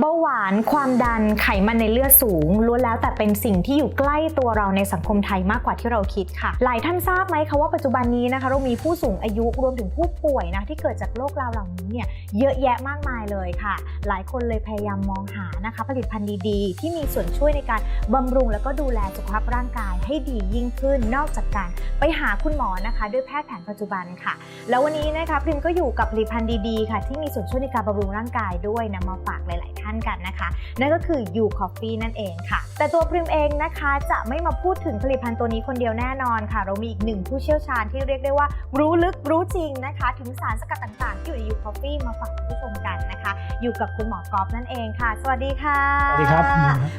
เบาหวานความดันไขมันในเลือดสูงล้วนแล้วแต่เป็นสิ่งที่อยู่ใกล้ตัวเราในสังคมไทยมากกว่าที่เราคิดค่ะ หลายท่านทราบไหมคะว่าปัจจุบันนี้นะคะเรามีผู้สูงอายุรวมถึงผู้ป่วยนะที่เกิดจากโรคราวเหล่านี้เนี่ยเยอะแยะมากมายเลยค่ะ หลายคนเลยพยายามมองหานะคะ ผลิตภัณฑ์ดีๆ ที่มีส่วนช่วยในการบำรุงแล้วก็ดูแลสุขภาพร่างกายให้ดียิ่งขึ้นนอกจากการไปหาคุณหมอนะคะ ด้วยแพทย์แผนปัจจุบันค่ะ แล้ววันนี้นะคะพิมก็อยู่กับผลิตภัณฑ์ดีๆค่ะ ที่มีส่วนช่วยในการบำรุงร่างกายด้วยนำมาฝากหลายๆท่านกันนะคะ นั่นก็คือ You Coffee นั่นเองค่ะ แต่ตัวพริมเองนะคะจะไม่มาพูดถึงผลิตภัณฑ์ตัวนี้คนเดียวแน่นอนค่ะ เรามีอีกหนึ่งผู้เชี่ยวชาญที่เรียกได้ว่ารู้ลึกรู้จริงนะคะ ถึงสารสกัดต่างๆ ที่อยู่ใน You Coffee มาฝากคุณผู้ชมกันนะคะ อยู่กับคุณหมอกอฟนั่นเองค่ะ สวัสดีค่ะ สวัสดีครับ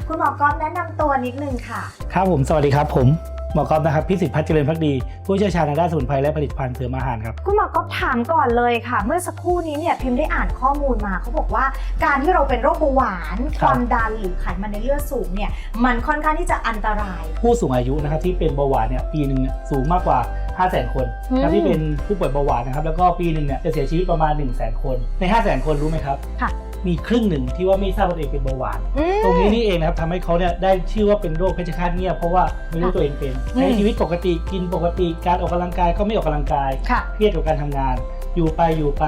คุณหมอกอฟแนะนำตัวนิดนึงค่ะ ครับผม สวัสดีครับผมห มอกอฟนะครับพิสิทธิ์พัฒน์เจริญพักดี ผู้เชี่ยวชาญทางด้านสมุนไพรและผลิตภัณฑ์เสริมอาหารครับ คุณหมอกอฟถามก่อนเลยค่ะ เมื่อสักครู่นี้เนี่ยพิมพ์ได้อ่านข้อมูลมาเขาบอกว่าการที่เราเป็นโรคเบาหวานคครับ วามดันหรือไขมันในเลือดสูงเนี่ยมันค่อนข้างที่จะอันตราย ผู้สูงอายุนะครับที่เป็นเบาหวานเนี่ยปีหนึ่งเนี่ยสูงมากกว่า 5 0 0 0 0 0 คนอืมนะครับที่เป็นผู้ป่วยเบาหวานนะครับแล้วก็ปีหนึ่งเนี่ยจะเสียชีวิตประมาณ 1 0 0 0 0แคนใน 5 0 0 0 0 0 คนรู้ไหมครับ ค่ะ มีครึ่งหนึ่งที่ว่าไม่ทราบว่าตัวเองเป็นเบาหวาน อืม ตรงนี้นี่เองนะครับทำให้เขาเนี่ยได้ชื่อว่าเป็นโรคเพชฌฆาตเงียบเพราะว่าไม่รู้ตัวเองเป็นอืม ใช้ชีวิตปกติกินปกติการออกกำลังกายก็ไม่ออกกำลังกาย ค่ะ เครียดกับการทำงาน อยู่ไปอยู่ไป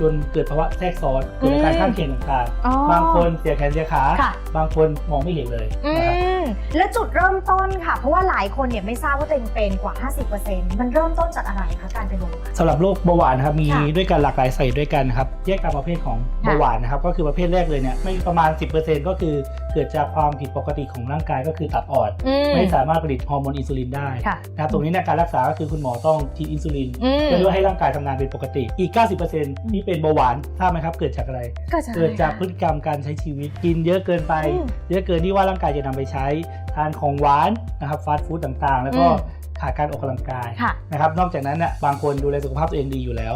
จนเกิดภาวะแทรกซ้อนเกิดอาการข้างเคียงต่างอ๋อๆ บางคนเสียแขนเสียขา ค่ะ บางคนมองไม่เห็นเลยอืนะครับมและจุดเริ่มต้นค่ะ เพราะว่าหลายคนเนี่ยไม่ทราบว่าตัวเองเป็นกว่า 50%มันเริ่มต้นจากอะไรคะการเป็นเบาหวาน สำหรับโรคเบาหวานนะครับมีค่ะด้วยกันหลากหลายสาเหตุด้วยกันนะครับแยกตามประเภทของค่ะ เบาหวานนะครับก็คือประเภทแรกเลยเนี่ยไม่ประมาณ 10%ก็คือ เกิดจากความผิดปกติของร่างกายก็คือตับอ่อนอืมไม่สามารถผลิตฮอร์โมนอินซูลินได้ค่ะนะครับตรงนี้เนี่ยการรักษาก็คือคุณหมอต้องฉีดอินซูลินอืมเพื่อให้ร่างกายทำงานเป็นปกติอีก 90%ที่เป็นเบาหวานทราบไหมครับเกิดจากอะไร เกิดจากเกิดจากอะไรพฤติกรรมการใช้ชีวิตกินเยอะเกินไปอืมเยอะเกินที่ว่าร่างกายจะนำไปใช้ทานของหวานนะครับฟาสต์ฟู้ดต่างๆ แล้วก็อืมขาดการออกกำลังกายค่ะนะครับนอกจากนั้นน่ะบางคนดูแลสุขภาพตัวเองดีอยู่แล้ว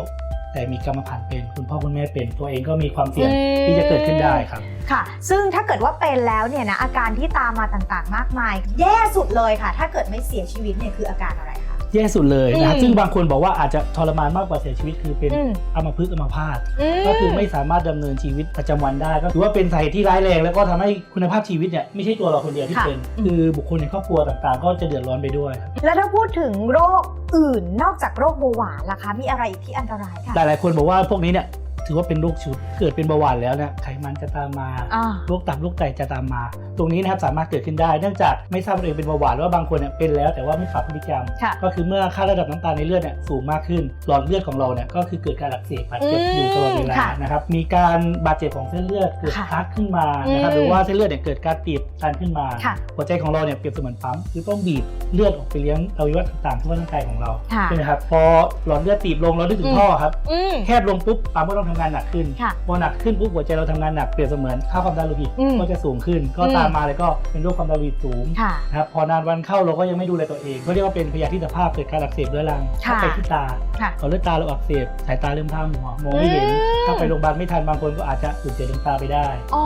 แต่มีกรรมพันธุ์เป็นคุณพ่อคุณแม่เป็นตัวเองก็มีความเสี่ยงอืมที่จะเกิดขึ้นได้ครับค่ะ ซึ่งถ้าเกิดว่าเป็นแล้วเนี่ยนะอาการที่ตามมาต่างๆ มากมาย แย่สุดเลยค่ะ ถ้าเกิดไม่เสียชีวิตเนี่ยคืออาการอะไรคะ แย่สุดเลยนะครับอืมซึ่งบางคนบอกว่าอาจจะทรมานมากกว่าเสียชีวิตคือเป็นอืม อัมพฤกษ์อัมพาต ม ก็คือไม่สามารถดำเนินชีวิตประจำวันได้ ก็ถือว่าเป็นสาเหตุที่ร้ายแรง แล้วก็ทำให้คุณภาพชีวิตเนี่ยไม่ใช่ตัวเราคนเดียวที่ค่ะ เป็นอืมคือบุคคลในครอบครัวต่างๆ ก็จะเดือดร้อนไปด้วยครับแล้วถ้าพูดถึงโรคอื่นนอกจากโรคเบาหวานล่ะคะ มีอะไรอีกที่อันตรายค่ะ หลายๆคนบอกว่าพวกนี้เนี่ย ถือว่าเป็นโรคชุด เกิดเป็นเบาหวานแล้วเนี่ยไขมันจะตามมาอ่า โรคตับโรคไตจะตามมา ตรงนี้นะครับสามารถเกิดขึ้นได้เนื่องจากไม่ทราบว่าตัวเองเป็นเบาหวานหรือว่าบางคนเนี่ยเป็นแล้วแต่ว่าไม่ปรับพฤติกรรม ค่ะ ก็คือเมื่อค่าระดับน้ำตาลในเลือดเนี่ยสูงมากขึ้น หลอดเลือดของเราเนี่ยก็คือเกิดการอักเสบบาดเจ็บอืมอยู่ตลอดเวลาค่ะนะครับมีการบาดเจ็บของเส้นเลือดเกิดค่ะพักขึ้นมานะครับอืม หรือว่าเส้นเลือดเนี่ยเกิดการตีบตันขึ้นมา ค่ะ หัวใจของเราเนี่ยเปรียบเสมือนปั๊มคือต้องบีบเลือดออกไปเลี้ยงอวัยวะต่างๆทั่วร่างกายของเราค่ะใช่ไหมครับพอหลอดเลือดตีบลงเรานึกถึอืงม ท่อครับ อืม แคบลงปุ๊บปั๊มก็ต้องทำงานหนักขึ้นค่ะพอหนักขึ้นปุ๊บหัวใจเราทำงานหนักเปรียบเสมือนค่าความดันโลหิตอืมก็จะสูงขึ้น ก็อืมตามมาเลยก็เป็นโรคความดันโลหิตสูงค่ะนะครับพอนานวันเข้าเราก็ยังไม่ดูแลตัวเองก็เรียกว่าเป็นพยาธิสภาพเกิดการอักเสบเรื้อรังค่ะถ้าไปที่ตาค่ะพอเลือดตาเราอักเสบสายตาเริ่มพร่ามัวมองไม่เห็นอืมถ้าไปโรงพยาบาลไม่ทันบางคนก็อาจจะสูญเสียดวงตาไปได้อ๋อ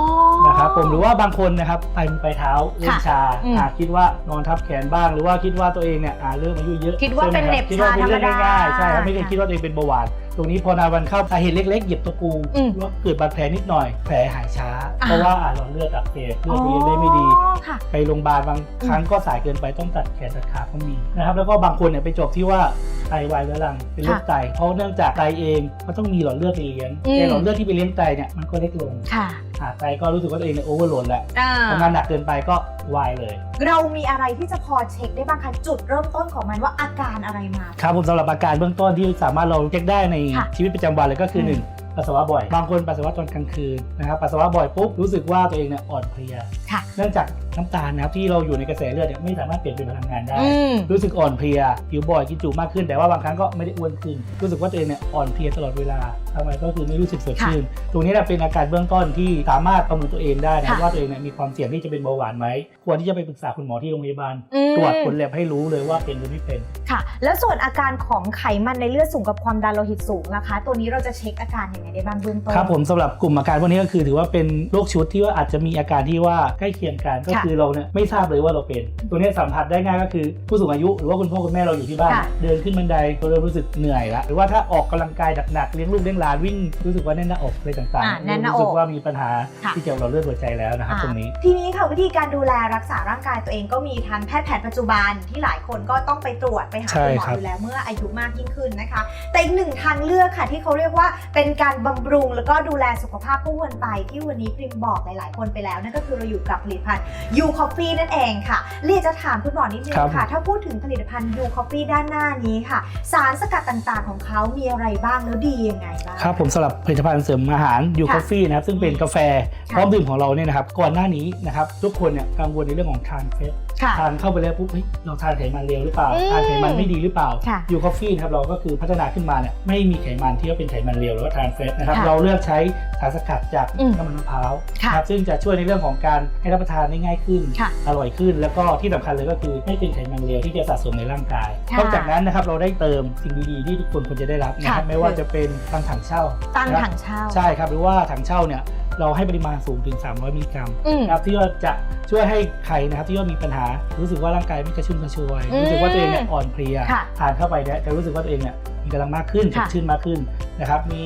นะครับผมหรือว่าบางคนนะครับไปมือไปเท้าเริ่มค่ะชาอืมอาจคิดว่านอนทับแขนบ้าง หรือว่าคิดว่าตัวเองเนี่ยอ่าเริ่มอายุเยอะคิดว่าเป็นใช่ไมเหน็บคิดว่าเป็นเรื่องชาธรรมดาง่ายๆใช่ครับไม่ได้ค่ะคิดว่าตัวเองเป็นเบาหวานต รงนี้พอนานวันเข้าสาเหตุเล็ก ๆ เหยียบตะปูอืมหรือว่าเกิดบาดแผลนิดหน่อย แผลหายช้าอ่าเพราะว่าอ่าหลอดเลือดอักเสบเลือดไปเลี้ยงได้ไม่ดี อ๋อค่ะ ไปโรงพยาบาลบางครั้งก็สายเกินไปต้องตัดแขนตัดขาก็มีนะครับแล้วก็บางคนเนี่ยไปจบที่ว่าไตวายเรื้อรังเป็นโรคค่ะไตเพราะเนื่องจากไตเองก็ต้องมีหลอดเลือดไปเลี้ยงอืม แต่หลอดเลือดที่ไปเลี้ยงไตเนี่ยมันก็เล็กลง ค่ะ อ่าไตก็รู้สึกว่าตัวเองเนี่ยโอเวอร์โหลดแล้วอ่าทำงานหนักเกินไปก็วายเลย เรามีอะไรที่จะพอเช็คได้บ้างคะจุดเริ่มต้นของมันว่าอาการอะไรมา ครับผมสำหรับอาการเบื้องต้นที่สามารถเราเช็คได้ในค่ะชีวิตประจำวันเลยก็คือมหนึ่งปัสสาวะบ่อย บางคนปัสสาวะตอนกลางคืนนะครับปัสสาวะบ่อยปุ๊บรู้สึกว่าตัวเองเนี่ยอ่อนเพลียค่ะ เนื่องจากน้ำตาลนะครับที่เราอยู่ในกระแสเลือดเนี่ยไม่สามารถเปลี่ยนเป็นพลังงานได้ อืม รู้สึกอ่อนเพลียผิวบ่อยกินจุมากขึ้นแต่ว่าบางครั้งก็ไม่ได้อ้วนขึ้น รู้สึกว่าตัวเองเนี่ยอ่อนเพลียตลอดเวลาทำไมก็คือไม่รู้สึกสดชื่นตรงนี้เนี่ยเป็นอาการเบื้องต้นที่สามารถประเมินตัวเองได้นะค่ะ ว่าตัวเองเนี่ยมีความเสี่ยงที่จะเป็นเบาหวานไหมควรที่จะไปปรึกษาคุณหมอที่โรงพยาบาล อืมตรวจผลแลบให้รู้เลยว่าเป็นหรือไม่เป็น ค่ะ แล้วส่วนอาการของไขมันในเลือดสูงกับความดันโลหิตสูงนะคะ ตัวนี้เราจะเช็คอาการยังไงได้บ้างเบื้องต้น ครับผมสำหรับกลุ่มอาการพวกนี้ก็คือถือว่าเป็นโรคชุดที่ว่าอาจจะมีอาการที่ว่าใกล้เคียงกันก็ค่ะคือเราเนี่ยไม่ทราบเลยว่าเราเป็น ตัวเนี้ยสัมผัสได้ง่ายก็คือผู้สูงอายุหรือว่าคุณพ่อคุณแม่เราอยู่ที่บ้าน ค่ะเดินขึ้นบันไดก็เริ่มรู้สึกเหนื่อยละหรือว่าถ้าออกกำลังกายหนักๆเลี้ยงลูกเลี้ยงหลานวิ่งรู้สึกว่าแน่นหน้าอกอะไรต่างอ่าๆแน่นหน้าอกรู้สึกว่ามีปัญหาค่ะ ที่เกี่ยวกับเลือดหัวใจแล้วนะครับอ่าตรงนี้ ทีนี้ค่ะวิธีการดูแลรักษาร่างกายตัวเองก็มีทั้งแพทย์แผนปัจจุบันที่หลายคนก็ต้องไปตรวจไปหาใช่คุณหมอครับอยู่แล้วเมื่ออายุมากยิ่งขึ้นนะคะ แต่อีกหนึ่งทางเลือกค่ะที่เขาเรียกว่าเป็นการบำรุงแล้วก็ดูแลสุขภาพผู้คนไปที่วันนี้พริมบอกหลาย ๆ คนไปแล้วนั่นก็คือเราอยู่กับผลิตภัณฑ์ U Coffee นั่นเองค่ะเรียกจะถามคุณหมอนิดนึงครับค่ะ ถ้าพูดถึงผลิตภัณฑ์ U Coffee ด้านหน้านี้ค่ะ สารสกัดต่างๆ ของเขามีอะไรบ้างแล้วดียังไงบ้างครับผมสำหรับผลิตภัณฑ์เสริมอาหารยูค่ะคอฟฟี่นะครับซึ่งเป็นกาแฟค่ะพร้อมดื่มของเราเนี่ยนะครับก่อนหน้านี้นะครับทุกคนเนี่ยกังวลในเรื่องของทานเฟสค่ะทานเข้าไปแล้วปุ๊บเฮ้ยเราทานไขมันเร็วหรือเปล่าอืมทานไขมันไม่ดีหรือเปล่าค่ะยูคอฟฟี่นะครับเราก็คือพัฒนาขึ้นมาเนี่ยไม่มีไขมันที่ว่าเป็นไขมันเร็วหรือว่าทานเฟสนะครับค่ะเราเลือกใช้สารสกัดจากอืมน้ำมันมะพร้าวค่ะนะครับซึ่งจะช่วยในเรื่องของการให้รับประทานได้ง่ายขึ้นค่ะอร่อยขึ้น แล้วก็ที่สำคัญเลยก็คือไม่เป็นไขมันเร็วที่จะสะสมในร่างกายค่ะนอกจากนั้นนะครับเราได้เติมสิ่งดีๆที่ทุกคนควรจะได้รับนะครับค่ะไม่ว่าจะเป็นตังถังเช่าตั้งนะครับถังเช่าใช่ครับหรือว่าถังเช่าเนี่ย เราให้ปริมาณสูงถึง 300 มิลลิกรัมอืมนะครับที่ว่าจะช่วยให้ใครนะครับที่ว่ามีปัญหารู้สึกว่าร่างกายไม่กระชุ่มกระชวยอืมรู้สึกว่าตัวเองเนี่ยอ่อนเพลียค่ะทานเข้าไปเนี่ยจะรู้สึกว่าตัวเองเนี่ยมี กำลังมากขึ้นสค่ะดชื่นมากขึ้นนะครับ มี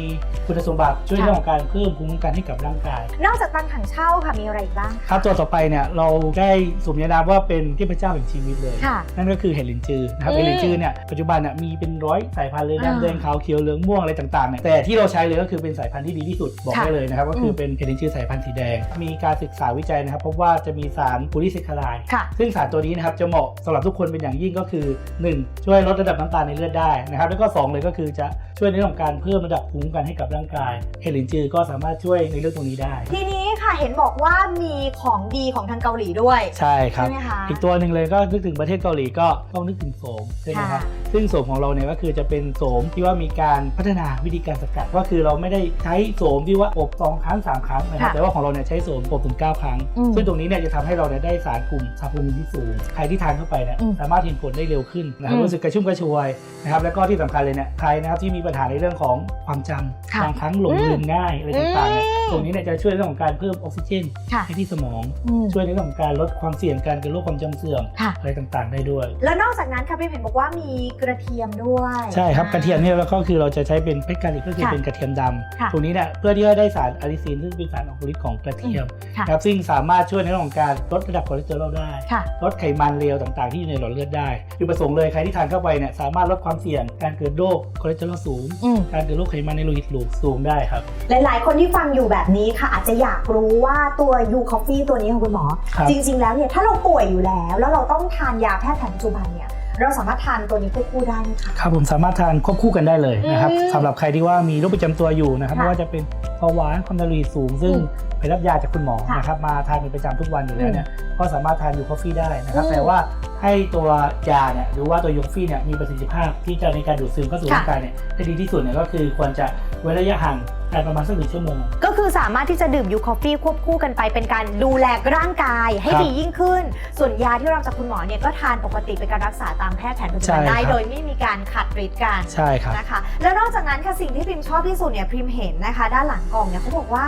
คุณสมบัติช่วยค่ะเรื่องของการเพิ่มภูมิคุ้มกันให้กับร่างกาย นอกจากตั้งถังเช่าค่ะมีอะไรอีกบ้าง ครับตัวต่อไปเนี่ยเราได้สมญานามว่าเป็นเทพเจ้าแห่งชีวิตเลย ค่ะ นั่นก็คือเห็ดลินจือนะครับอืมเห็ดลินจือเนี่ยปัจจุบันเนี่ยมีเป็นร้อยสายพันธุ์เลยอ่าดำแดงขาวเขียวเหลืองม่วงอะไรต่างๆเนี่ยแต่ที่เราใช้เลยก็คือเป็นสายพันธุ์ที่ดีที่สุดบอกค่ะได้เลยนะครับก็คืออม เป็นเห็ดลินจือสายพันธุ์สีแดง มีการศึกษาวิจัยนะครับพบว่าจะมีสารพูริซิคลายค่ะ ซึ่งสารตัวนี้นะครับจะเหมาะสำหรับทุกคนเป็นอย่างยิ่งก็คือ 1 ช่วยลดระดับน้ำตาลในเลือดได้นะครับแล้วก็ 2เลยก็คือจะช่วยในเรื่องของการเพิ่มระดับภูมิคุ้มกันให้กับร่างกายเฮลินจือก็สามารถช่วยในเรื่องตรงนี้ได้ ทีนี้ค่ะเห็นบอกว่ามีของดีของทางเกาหลีด้วย ใช่ครับ ใช่ไหมคะอีกตัวหนึ่งเลยก็นึกถึงประเทศเกาหลีก็ต้องนึกถึงโสมใช่ไหมครับ ค่ะ ซึ่งโสมของเราเนี่ยก็คือจะเป็นโสมที่ว่ามีการพัฒนาวิธีการสกัดก็คือเราไม่ได้ใช้โสมที่ว่าอบสองครั้งสามครั้งนะครับค่ะแต่ว่าของเราเนี่ยใช้โสมอบถึงเก้าครั้ง อืมซึ่งตรงนี้เนี่ยจะทำให้เราเนี่ยได้สารกลุ่มซาปูมินที่สูง ใครที่ทานเข้าไปเนี่ยอืมสามารถเห็นผลได้เร็วขึ้นนะครับอืม รู้สึกกระชุ่มกระชวยนะครับแล้วก็ที่สำคัญเลยเนี่ยใครนะครับที่มีปัญหาในเรื่องของความจำค่ะบางครั้งหลงลืมง่ายอะไรต่างๆเนี่ยอืมตรงนี้เนี่ยจะช่วยเรื่องของการเพิ่มออกซิเจนค่ะให้ที่สมองอืมช่วยในเรื่องของการลดความเสี่ยงการเกิดโรคความจำเสื่อมค่ะอะไรต่างๆ ได้ด้วย แล้วนอกจากนั้นค่ะพี่เห็นบอกว่ามีกระเทียมด้วยใช่ครับอ่ากระเทียมเนี่ยเราก็คือเราจะใช้เป็นเพชรกาลิกก็คือค่ะเป็นกระเทียมดค่ะำตรงนี้เนี่ยเพื่อที่จะได้สารอะลิซีนซึ่งเป็นสารออกฤทธิ์ของกระเทียมค่ะนะครับซึ่งสามารถช่วยในเรื่องของการลดระดับคอเลสเตอรอลได้ค่ะลดไขมันเลวต่างๆ ที่อยู่ในหลอดเลือดได้จุดประสงค์เลยใครที่ทานเข้าไปเนี่ยสามารถลดความเสี่ยงการเกิดโรคคอเลสเตอรอลสูง อืม การเกิดโรคไขมันในโลหิตสูงได้ครับ หลาย ๆ คนที่ฟังอยู่แบบนี้ค่ะ อาจจะอยากรู้ว่าตัว U Coffee ตัวนี้ของคุณหมอ ครับ จริง ๆ แล้วเนี่ยถ้าเราป่วยอยู่แล้ว แล้วเราต้องทานยาแพทย์แผนปัจจุบันเนี่ย เราสามารถทานตัวนี้ควบคู่ได้ไหมคะ ครับผมสามารถทานควบคู่กันได้เลยนะครับอืมสำหรับใครที่ว่ามีโรคประจำตัวอยู่นะครับค่ะไม่ว่าจะเป็นเบาหวานความดันโลหิตสูง ซึ่งอืมไปรับยาจากคุณหมอค่ะนะครับมาทานเป็นประจำทุกวันอยู่แล้วเนี่ยก็สามารถทานยูคอฟฟี่ได้นะครับอืมแต่ว่า ให้ตัวยาเนี่ยหรือว่าตัวยูคอฟฟี่เนี่ยมีประสิทธิภาพที่จะในการดูดซึมเข้าสู่ค่ะร่างกายเนี่ยได้ดีที่สุดเนี่ยก็คือควรจะเว้นระยะห่างกันประมาณสักหนึ่งชั่วโมง ก็คือสามารถที่จะดื่มยูคอฟฟี่ควบคู่กันไปเป็นการดูแลร่างกายให้ครับดียิ่งขึ้น ส่วนยาที่เราจากคุณหมอเนี่ยก็ทานปกติเป็นการรักษาตามแพทย์แผนปัจจุบันใช่ได้ครับโดยไม่มีการขัดฤทธิ์กันใช่ครับนะคะแล้วนอกจากนั้นค่ะสิ่งที่พิมชอบที่สุดเนี่ยพิมเห็นนะคะ ด้านหลังกล่องเนี่ยเขาบอกว่า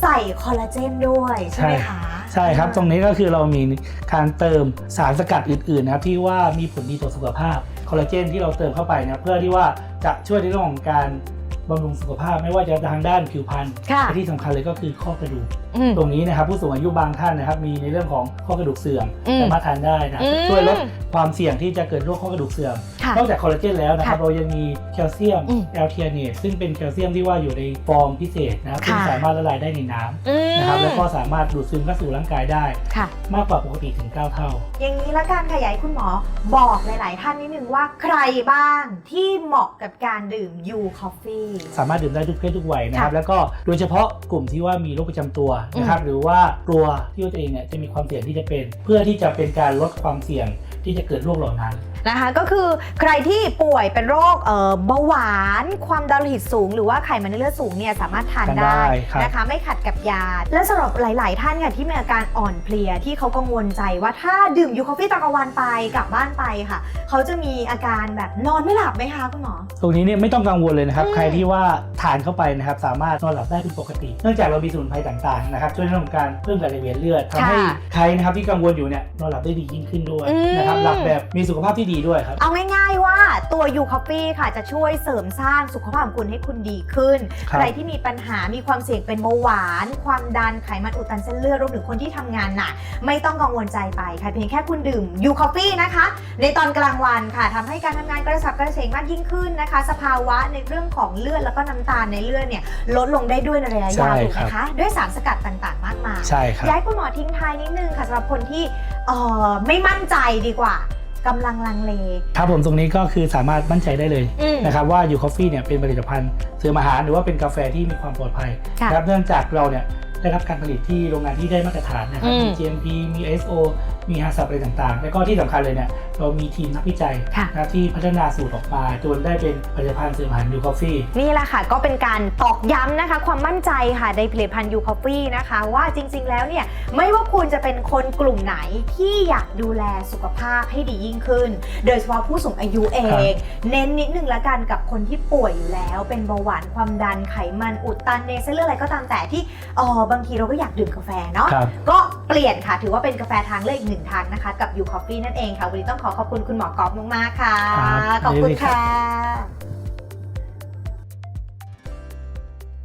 ใส่คอลลาเจนด้วยใช่ไหมคะ ใช่ครับตรงนี้ก็คือเรามีการเติมสารสกัดอื่นๆนะครับที่ว่ามีผลดีต่อสุขภาพคอลลาเจนที่เราเติมเข้าไปนะเพื่อที่ว่าจะช่วยในเรื่องของการบำรุงสุขภาพไม่ว่าจะทางด้านผิวพรรณค่ะและที่สำคัญเลยก็คือข้อกระดูกอืมตรงนี้นะครับผู้สูงอายุบางท่านนะครับมีในเรื่องของข้อกระดูกเสื่อมอืมสามารถทานได้นะอืมช่วยลดความเสี่ยงที่จะเกิดโรคข้อกระดูกเสื่อม ค่ะนอกจากคอลลาเจนแล้วนะครับค่ะเรายังมีแคลเซียมอืม แอลเทียเนตซึ่งเป็นแคลเซียมที่ว่าอยู่ในฟอร์มพิเศษนะครับซึ่งค่ะ สามารถละลายได้ในน้ำอืมนะครับแล้วก็สามารถดูดซึมเข้าสู่ร่างกายได้ ค่ะ มากกว่าปกติถึง 9 เท่า อย่างนี้ละกันขยายคุณหมอบอกหลาย ๆ ท่านนิดนึงว่าใครบ้างที่เหมาะกับการดื่ม U Coffee สามารถดื่มได้ทุกเพศทุกวัยนะครับค่ะแล้วก็โดยเฉพาะกลุ่มที่ว่ามีโรคประจำตัวนะครับ หรือว่ากลัวที่ว่าตัวเองเนี่ยจะมีความเสี่ยงที่จะเป็น เพื่อที่จะเป็นการลดความเสี่ยงที่จะเกิดโรคเหล่านั้น นะคะ ก็คือใครที่ป่วยเป็นโรคเอ่อเบาหวาน ความดันโลหิตสูง หรือว่าไขมันในเลือดสูงเนี่ยสามารถทานทานได้ได้ครับนะคะ ไม่ขัดกับยา และสำหรับหลาย ๆ ท่านค่ะที่มีอาการอ่อนเพลียที่เขากังวลใจว่าถ้าดื่มยูคอฟฟี่ตอนกลางวันไปกลับบ้านไปค่ะ เขาจะมีอาการแบบนอนไม่หลับไหมคะคุณหมอตรงนี้เนี่ยไม่ต้องกังวลเลยนะครับอืมใครที่ว่าทานเข้าไปนะครับสามารถนอนหลับได้เป็นปกติ เนื่องจากเรามีสมุนไพรต่าง ๆ นะครับช่วยในเรื่องของการเพิ่มการไหลเวียนเลือดทำให้ค่ะใครนะครับที่กังวลอยู่เนี่ยนอนหลับได้ดียิ่งขึ้นด้วยอืมนะครับหลับแบบมีสุขภาพที่ดีด้วยครับ เอาง่ายๆว่าตัวยูคอฟฟี่ค่ะจะช่วยเสริมสร้างสุขภาพของคุณให้คุณดีขึ้น ครับ ใครที่มีปัญหามีความเสี่ยงเป็นเบาหวาน ความดันไขมันอุดตันเส้นเลือดรวมถึงคนที่ทำงานหนักไม่ต้องกังวลใจไปค่ะเพียงแค่คุณดื่มยูคอฟฟี่นะคะ ในตอนกลางวันค่ะทำให้การทำงานกระสับกระเฉงมากยิ่งขึ้นนะคะ สภาวะในเรื่องของเลือดแล้วก็น้ำตาลในเลือดเนี่ยลดลงได้ด้วยในระยะยาวใช่ถูกไหครัมบคะด้วยสารสกัดต่างๆ มากมาย ใช่ครับ ย้ายคุณหมอทิ้งท้ายนิดนึงค่ะสำหรับคนที่เอ่อไม่มั่นใจดีกว่า กำลังลังเล ครับผมตรงนี้ก็คือสามารถมั่นใจได้เลยอืมนะครับว่ายูคอฟฟี่เนี่ยเป็นผลิตภัณฑ์เสริมอาหารหรือว่าเป็นกาแฟที่มีความปลอดภัยค่ะ นะครับเนื่องจากเราเนี่ย ได้รับการผลิตที่โรงงานที่ได้มาตรฐานนะครับ อืมมี GMP มี ISO มีฮาซับอะไรต่างๆ แล้วก็ที่สำคัญเลยเนี่ยเรามีทีมนักวิจัยค่ะ นะครับที่พัฒนาสูตรออกมาจนได้เป็นผลิตภัณฑ์เสริมอาหารยูคอฟฟี่ นี่แหละค่ะ ก็เป็นการตอกย้ำนะคะ ความมั่นใจค่ะในผลิตภัณฑ์ยูคอฟฟี่นะคะ ว่าจริงๆแล้วเนี่ย ไม่ว่าคุณจะเป็นคนกลุ่มไหนที่อยากดูแลสุขภาพให้ดียิ่งขึ้น โดยเฉพาะผู้สูงอายุเองเน้นนิดนึงละกันกับคนที่ป่วยอยู่แล้ว เป็นเบาหวานความดันไขมันอุดตันในเส้นเลือดอะไรก็ตามแต่ที่เออบางทีเราก็อยากดื่มกาแฟเนาะ ครับก็เปลี่ยนค่ะ ถือว่าเป็นกาแฟทางเลือกอีกหนึ่งทางนะคะ กับยูคอฟฟี่นั่นเองค่ะ วันนี้ต้องขอขอบคุณคุณหมอกอฟมากๆค่ะ ครับขอบคุณยินดีครัค่ะบ